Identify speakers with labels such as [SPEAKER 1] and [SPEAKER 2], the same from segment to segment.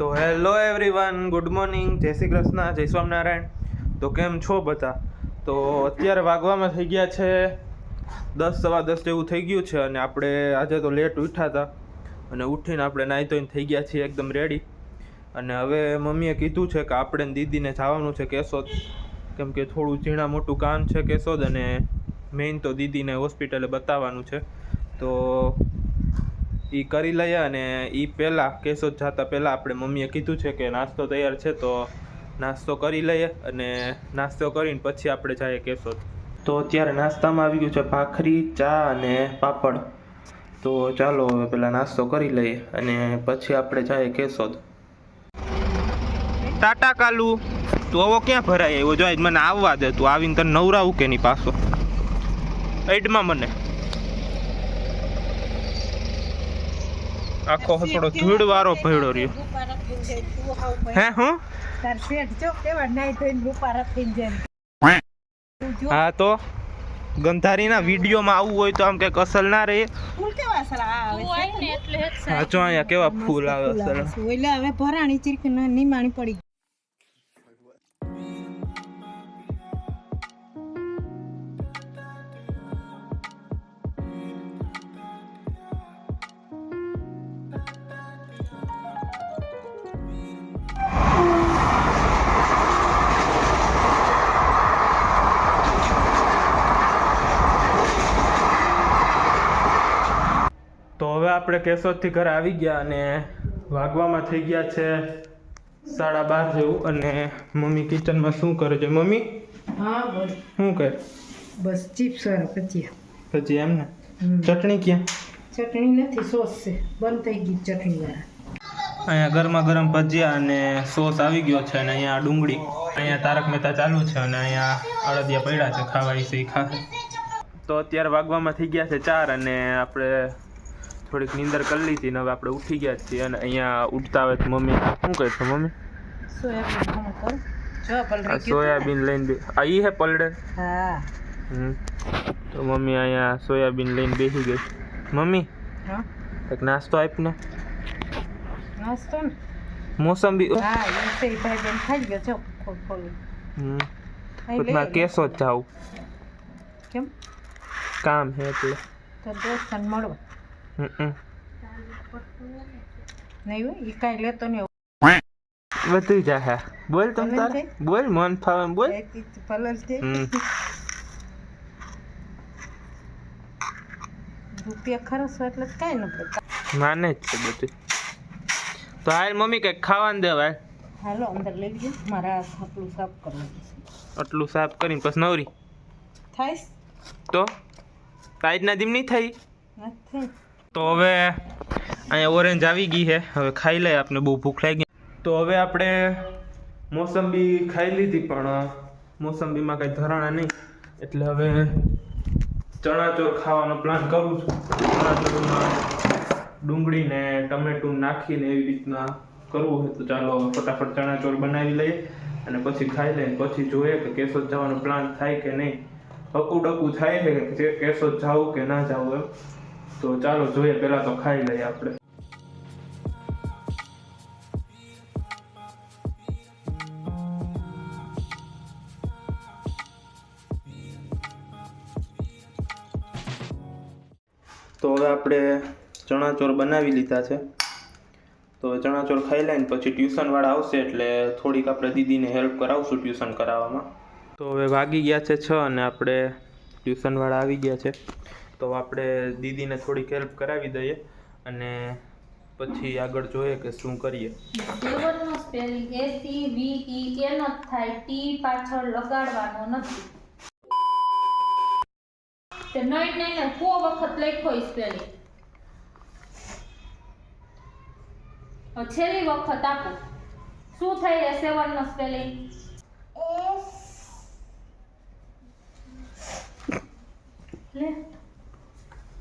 [SPEAKER 1] તો hello everyone good morning જય શ્રી કૃષ્ણ, જય સ્વામિનારાયણ. તો કેમ છો બધા? તો અત્યારે વાગવામાં થઈ ગયા છે દસ, સવા દસ જેવું થઈ ગયું છે અને આપણે આજે તો લેટ ઉઠ્યા હતા અને ઉઠીને આપણે નાહી ધોઈને થઈ ગયા છીએ એકદમ રેડી અને હવે મમ્મીએ કીધું છે કે આપણે દીદીને જવાનું છે કેશોદ. કેમ કે થોડું ઝીણા મોટું કામ છે કેશોદ અને મેઇન તો દીદીને હોસ્પિટલે બતાવવાનું છે. તો એ કરી લઈએ અને એ પહેલાં કેશોદ જતા પહેલાં આપણે મમ્મીએ કીધું છે કે નાસ્તો તૈયાર છે તો નાસ્તો કરી લઈએ અને નાસ્તો કરીને પછી આપણે જઈએ કેશોદ તો અત્યારે નાસ્તામાં આવી ગયું છે ભાખરી, ચા અને પાપડ. તો ચાલો હવે પહેલાં નાસ્તો કરી લઈએ અને પછી આપણે જઈએ કેશોદ ટાટા કાલુ, તું આવો ક્યાં ભરાય? એવો જો મને આવવા દે, તું આવીને તને નવરાવું કે નહીં પાછો? એડમાં મને. આખો થોડો ધૂળ વાળો ભયડો રહ્યો. હે હું?
[SPEAKER 2] તાર શેઠ જો કેવા નાઈ ધોઈને રૂપા રાખીને જાય તું જો.
[SPEAKER 1] હા તો ગંધારીના વિડીયોમાં આવવું હોય તો આમ કંઈક અસલ ના રહે.
[SPEAKER 2] ફૂલ કેવા સારા આવે છે
[SPEAKER 1] હા જો અહીંયા કેવા ફૂલ આવે
[SPEAKER 2] ફૂલ
[SPEAKER 1] અસલ.
[SPEAKER 2] આવે છે. ઓલા હવે ભરાણી ચીરક નિમાણી પડી
[SPEAKER 1] આપણે કેશોદથી ઘરે આવી ગયા અને વાગવામાં થઈ ગયા છે સાડા બાર જેવું અને મમ્મી કિચનમાં શું કરે છે? મમ્મી?
[SPEAKER 2] હા બોલ.
[SPEAKER 1] શું કરે?
[SPEAKER 2] બસ ચિપ્સ ભજીયા.
[SPEAKER 1] પછી એમ ને ચટણી ક્યાં?
[SPEAKER 2] ચટણી નથી સોસ છે. બંધ થઈ ગઈ ચટણી વાળા
[SPEAKER 1] અહીંયા ગરમા ગરમ ભજીયા અને સોસ આવી ગયો છે અને અહીંયા ડુંગળી. અહીંયા તારક મહેતા ચાલુ છે અને અહીંયા અડદિયા પડ્યા છે ખાવાય છે એ ખાશે. તો અત્યારે વાગવામાં થઈ ગયા છે ચાર અને આપણે થોડીક નીંદર કરી લીધી ને હવે આપણે ઉઠી ગયા છીએ અને અહીંયા ઉઠતા હોય તો મમ્મી આ શું કહે છે મમ્મી?
[SPEAKER 2] સોયાબીન ખાણું કરું જો
[SPEAKER 1] આ
[SPEAKER 2] પલળી ગયું
[SPEAKER 1] સોયાબીન લઈને બે આ ઈ હે પલડે?
[SPEAKER 2] હા.
[SPEAKER 1] હમ. તો મમ્મી અહીંયા સોયાબીન લઈને બેસી ગઈ. મમ્મી
[SPEAKER 2] હા?
[SPEAKER 1] એક નાસ્તો આપ ને.
[SPEAKER 2] નાસ્તો ને?
[SPEAKER 1] મોસંબી
[SPEAKER 2] હા એ છે ભાઈ બેન ખાઈ ગયો. છો ખોલ ખોલી.
[SPEAKER 1] હમ.
[SPEAKER 2] અહીં
[SPEAKER 1] તો મારે
[SPEAKER 2] લઈ
[SPEAKER 1] કેસો જ જાવું
[SPEAKER 2] કેમ?
[SPEAKER 1] કામ હે એટલે.
[SPEAKER 2] તો દોસ્તાને મળવા.
[SPEAKER 1] હમ
[SPEAKER 2] નહીં એ કાંઈ લેતો નહીં.
[SPEAKER 1] બધું જાહે. બોલ તમ તારે. બોલ મન ફાવે બોલ.
[SPEAKER 2] પલર છે. રૂપિયા એટલે કાંઈ ન પડતા
[SPEAKER 1] માને જ છે બધું તો હાલ મમ્મી કંઈક ખાવાનું દેવાય
[SPEAKER 2] હાલો અંદર લઈ લીધું મારા હાથ સાફ કરવાનું
[SPEAKER 1] આટલું સાફ કરીને પછી નવરી.
[SPEAKER 2] થાય
[SPEAKER 1] તો? આજના દીમ નહીં થઈ?
[SPEAKER 2] નથી.
[SPEAKER 1] તો હવે અહીંયા ઓરેન્જ આવી ગઈ છે. હવે ખાઈ લઈએ આપણે બહુ ભૂખ લાગી. તો હવે આપણે મોસંબી ખાઈ લીધી, પણ મોસંબીમાં કાંઈ ધરાણા નહીં. એટલે હવે ચણાચોર ખાવાનો પ્લાન કરું છું. ચણાચોરમાં ડુંગળી ને ટમેટું નાખીને એવી રીતના કરવું હોય તો ચાલો ફટાફટ ચણાચોર બનાવી લઈએ અને પછી ખાઈ લઈએ. પછી જોઈએ કે કેશોદ જવાનો પ્લાન થાય કે નહીં. હકું ડકું થાય છે કે કેશોદ જવું કે ના જાવ એમ. તો ચાલો જોઈએ, પહેલાં તો ખાઈ લઈએ આપણે. તો હવે આપણે ચણાચોર બનાવી લીધા છે. તો ચણાચોર ખાઈ લઈને પછી ટ્યુશનવાળા આવશે એટલે થોડીક આપણે દીદીને હેલ્પ કરાવશું ટ્યુશન કરાવવામાં. તો હવે વાગી ગયા છે છ અને આપણે ટ્યુશનવાળા આવી ગયા છે. તો આપણે દીદીને થોડીક હેલ્પ કરાવી દઈએ અને પછી આગળ જોઈએ કે શું કરીએ.
[SPEAKER 3] સેવનનો સ્પેલિંગ એ સી વી ઈ એનો જ થાય. ટી પાછળ લગાડવાનો નથી. તે નહીં નહીં ને કો વખત લખો સ્પેલિંગ છેલ્લી વખત આપો. શું થઈ એ સેવન નો સ્પેલિંગ લે.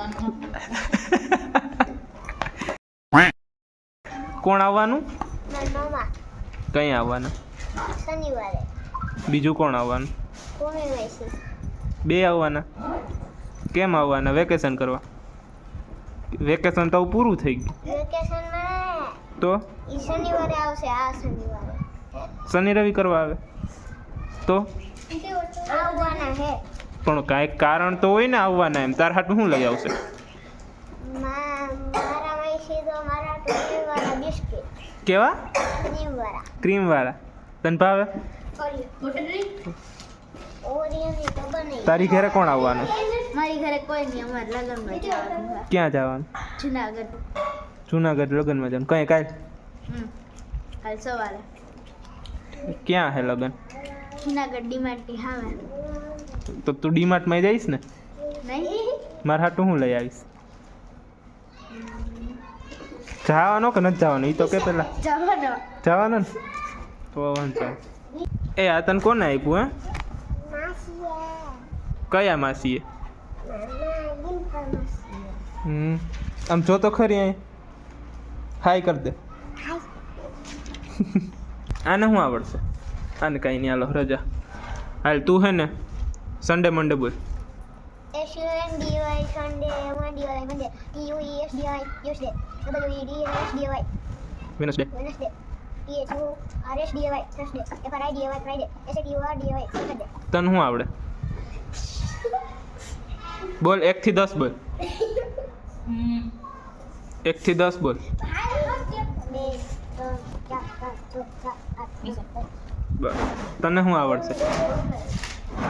[SPEAKER 1] કોણ આવવાનું? કઈ આવવાનું?
[SPEAKER 4] શનિવારે.
[SPEAKER 1] બીજું કોણ આવવાનું? બે આવવાના. કેમ આવવાના? વેકેશન કરવા? વેકેશન તો પૂરું થઈ ગયું. તો?
[SPEAKER 4] શનિવારે આવશે આ શનિવારે.
[SPEAKER 1] શનિ રવિ કરવા આવે. તો?
[SPEAKER 4] આવવાના હે.
[SPEAKER 1] પણ કાંઈક કારણ તો હોય ને આવવાના એમ. તાર હાટું શું લઈ આવશે?
[SPEAKER 4] મા- મારા વૈસી તો મારા ટોપીવાળા બિસ્કિટ.
[SPEAKER 1] કેવા? ક્રીમ વાળા તને ભાવે? તારી ઘરે કોણ આવવાનું?
[SPEAKER 4] મારી ઘરે કોઈ નહીં અમારે લગ્નમાં જવાનું
[SPEAKER 1] ક્યાં જવાનું?
[SPEAKER 4] જુનાગઢ.
[SPEAKER 1] જુનાગઢ લગ્નમાં જવાનું. કઈ કાંઈ
[SPEAKER 4] કાલ સવારે.
[SPEAKER 1] ક્યાં હે લગ્ન?
[SPEAKER 4] જુનાગઢ ડીમાટી સામે
[SPEAKER 1] તો તું ડીમાર્ટમાં જઈશ ને? મારા હાટું હું લઈ આવીશ. જવાનો કે નથી જવાનો? એ તો કે પેલા.
[SPEAKER 4] જવાનો.
[SPEAKER 1] ને? તો વાંધો. એ આ તને કોને આપ્યું હે? કયા માસીએ? હમ. આમ જો તો ખરી અહીં. હાય કર દે. આને શું આવડશે? આને કાંઈ નહીં હાલો રજા. હાલ તું હે ને? સન્ડે મંડે બોલ
[SPEAKER 4] E W E D S D Y
[SPEAKER 1] Wednesday
[SPEAKER 4] Wednesday T H U R S D Y Thursday F R I D Y Friday S H U R D Y Saturday
[SPEAKER 1] તને શું આવડે બોલ એકથી દસ બોલ
[SPEAKER 3] હમ
[SPEAKER 1] એકથી દસ બોલ
[SPEAKER 4] બે ત્રણ ચાર પાંચ છ સાત આઠ નવ દસ
[SPEAKER 1] બસ તને શું આવડશે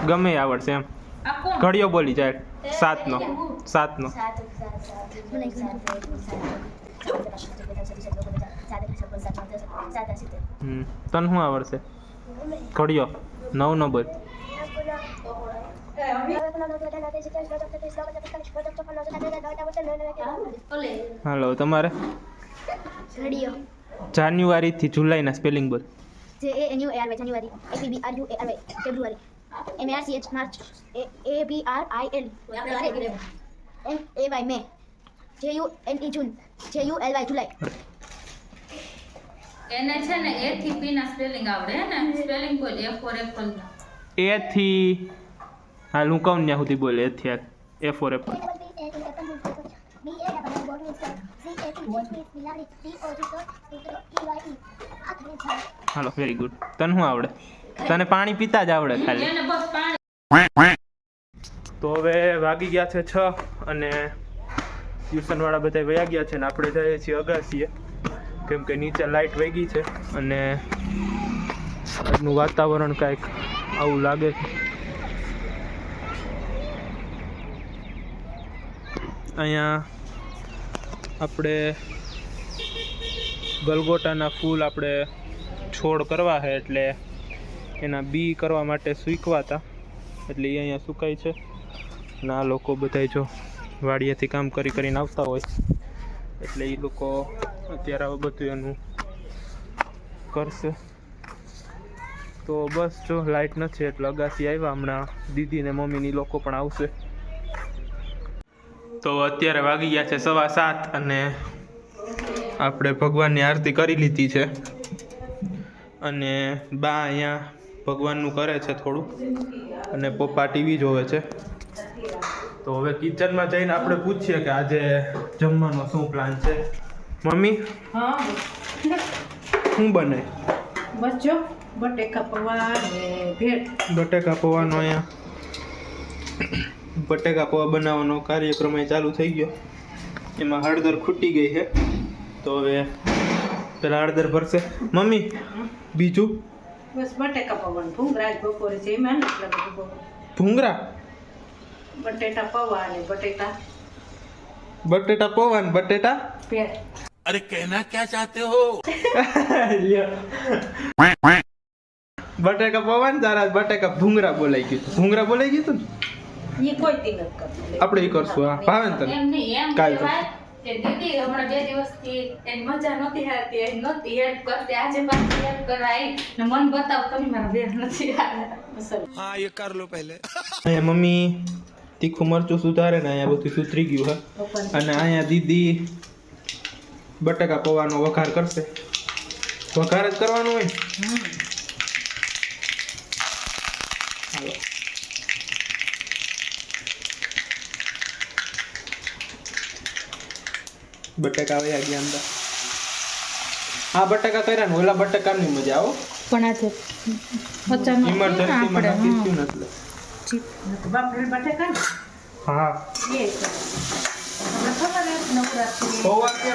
[SPEAKER 1] ગમે આવડશે એમ.
[SPEAKER 3] આ
[SPEAKER 1] ઘડિયો બોલી જાય. સાતનો. સાતનો. તને શું આવડશે? ઘડિયો. નવ નો બોલ હલો તમારે?
[SPEAKER 4] ઘડીઓ
[SPEAKER 1] જાન્યુઆરીથી જુલાઈના સ્પેલિંગ બોલ.
[SPEAKER 4] J A N U A R Y January A B R U A R R Y February M A R C H March A A B R I L M A Y May J U N E June J U L Y July
[SPEAKER 3] એને છે ને એ થી પી ના spelling આવડે ને spelling બોલ એ for Apple એ
[SPEAKER 1] થી હાલ હું કહું ત્યાં સુધી બોલે એ થી એ ફોર એપલ હાલો વેરી ગુડ તને શું આવડે તને પાણી પીતા જ આવડે ખાલી.
[SPEAKER 3] એને બસ પાણી.
[SPEAKER 1] તો હવે વાગી ગયા છે છ અને ટ્યુશનવાળા બધા વયા ગયા છે ને આપણે જઈએ છીએ અગાસીએ. કેમ કે નીચે લાઇટ વેગી છે અને આજનું વાતાવરણ કાંઈક આવું લાગે છે. અહીંયા આપણે ગલગોટાના ફૂલ આપણે છોડ કરવા છે એટલે એના બી કરવા માટે સૂકવા હતા એટલે એ અહીંયા સુકાય છે. અને આ લોકો બધા જો વાડિયાથી કામ કરી કરીને આવતા હોય. એટલે એ લોકો અત્યારે આ બધું એનું કરશે. તો બસ જો લાઇટ નથી એટલે અગાસી આવ્યા હમણાં. દીદી ને મમ્મીની લોકો પણ આવશે. તો અત્યારે વાગી ગયા છે સવા સાત અને આપણે ભગવાનની આરતી કરી લીધી છે. અને બા અહીંયા ભગવાનનું કરે છે થોડું અને પપ્પા ટીવી જોવે છે. તો હવે કિચનમાં જઈને આપણે પૂછીએ કે આજે જમવાનો શું પ્લાન છે? મમ્મી?
[SPEAKER 2] હા.
[SPEAKER 1] શું બને?
[SPEAKER 2] બસ જો બટેકા પૌવા ને
[SPEAKER 1] બટેકા પૌવાનો અહીંયા. બટેકા પૌવા બનાવવાનો કાર્યક્રમ અહીં ચાલુ થઈ ગયો. એમાં હળદર ખૂટી ગઈ છે. તો હવે પેલા હળદર ભરશે. મમ્મી બીજું?
[SPEAKER 2] બસ બટેકા પવન ભૂંગરા બપોરે જમ્યા ને
[SPEAKER 1] ભૂંગરા
[SPEAKER 2] બટેટા પવા અને બટેટા.
[SPEAKER 1] બટેટા પવા બટેટા?
[SPEAKER 5] અરે કહેના ક્યાં ચાહતે હો?
[SPEAKER 1] બટેકા પવન તારા બટેકા ભૂંગરા બોલાઈ ગયું ભૂંગરા બોલાઈ ગયું ને? આપણે એ કરશું હા. ભાવે ને તને કાંઈ
[SPEAKER 3] કરશું. એ દીદી હમણાં બે દિવસથી એની મજા નહોતી હાલતી એની નહોતી હેલ્પ કરતી આજે પાછી હેલ્પ કરાઈ ને મન બતાવ તમે મારા બેન નથી
[SPEAKER 5] હા એ કર લો પહેલે.
[SPEAKER 1] એ મમ્મી તીખું મરચું સુધારે ને અહીંયા બધું સુધરી ગયું હા. અને અહીંયા દીદી બટાકા પવાનો વઘાર કરશે. વઘાર જ કરવાનો હોય. હાલો. બટાકા વયા ગયા અંદર. આ બટાકા કર્યા ને ઓલા બટાકાની મજા આવો.
[SPEAKER 3] પણ આજે અચાનક
[SPEAKER 1] ઇમરજન્સીમાં નાખી ને એટલે
[SPEAKER 2] બાપરે બટાકા
[SPEAKER 1] હા.
[SPEAKER 2] એ છે ખબર હે. છે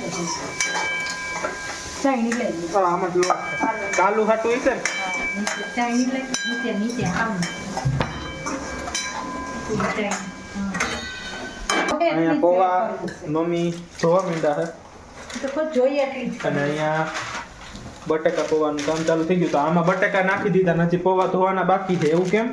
[SPEAKER 2] છે ચાઈની લઈ
[SPEAKER 1] હા આમાં જ છે. હાટું હશે ને
[SPEAKER 2] ચાઈની લઈ નીચે નીચે આમ. ચાઈની
[SPEAKER 1] અહીંયા પોવા મમ્મી ધોવા
[SPEAKER 2] મીંડા હે
[SPEAKER 1] અને અહીંયા બટેકા પોવાનું કામ ચાલુ થઈ ગયું તો આમાં બટેકા નાખી દીધા નથી પોવા ધોવાના બાકી છે. એવું કેમ?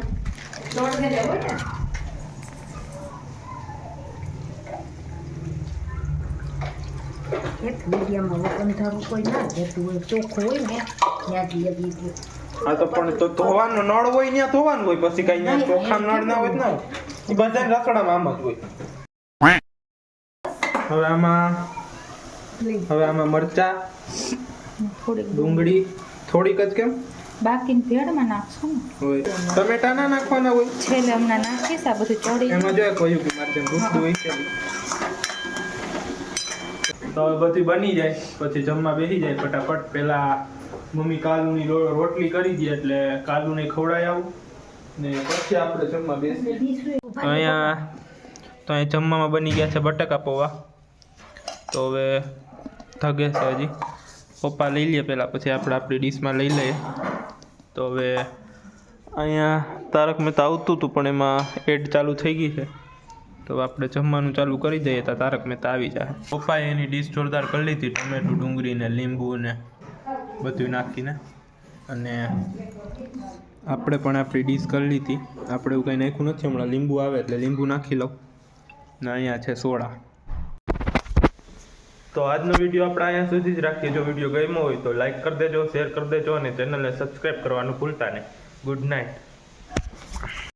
[SPEAKER 2] એક મીડિયમમાં વગંધારું કોઈ ના દેતું હોય ચોખ્ખું હોય ને ત્યાંથી
[SPEAKER 1] આ તો પણ તો ધોવાનો નળ હોય ત્યાં ધોવાનું હોય પછી કઈ ચોખા નળ ના હોય ને એ બધા રસોડામાં આમ જ હોય. હવે આમાં હવે આમાં મરચા
[SPEAKER 3] થોડીક
[SPEAKER 1] ડુંગળી. થોડીક જ કેમ?
[SPEAKER 3] બાકીની ભેળમાં નાખશું
[SPEAKER 1] હોય. ટમેટા ના નાખવાના હોય?
[SPEAKER 3] છેલ્લે હમણાં નાખીશ આ બધું ચોડી
[SPEAKER 1] એમાં જો કહ્યું કે મારે જેમ હોય છે. તો હવે બધી બની જાય. પછી જમવા બેસી જાય ફટાફટ. પેલા મમ્મી કાલુની રોટલી કરી દે એટલે કાલુને ખવડાવી આવું. ને પછી આપણે જમવા બેસીએ. અહીંયા તો અહીંયા જમવામાં બની ગયા છે બટાકા પૌવા. તો હવે ધગે છે હજી. પપ્પા લઈ લઈએ પહેલાં, પછી આપણે આપણી ડીશમાં લઈ લઈએ. તો હવે અહીંયા તારક મહેતા આવતું હતું, પણ એમાં એડ ચાલુ થઈ ગઈ છે. તો આપણે જમવાનું ચાલુ કરી દઈએ તો તારક મહેતા આવી જાય. પપ્પાએ એની ડીશ જોરદાર કરી લીધી, ટમેટું, ડુંગળી ને લીંબુ ને બધું નાખીને. અને આપણે પણ આપણી ડીશ કરી લીધી. આપણે એવું કંઈ નાખ્યું નથી, હમણાં લીંબુ આવે એટલે લીંબુ નાખી લઉં. ને અહીંયા છે સોડા. તો આજનો વીડિયો આપણે અહીંયા સુધી જ રાખીએ. જો વીડિયો ગમ્યો હોય તો લાઈક કરી દેજો શેર કરી દેજો અને ચેનલને સબસ્ક્રાઈબ કરવાનું ભૂલતા નહીં. Good night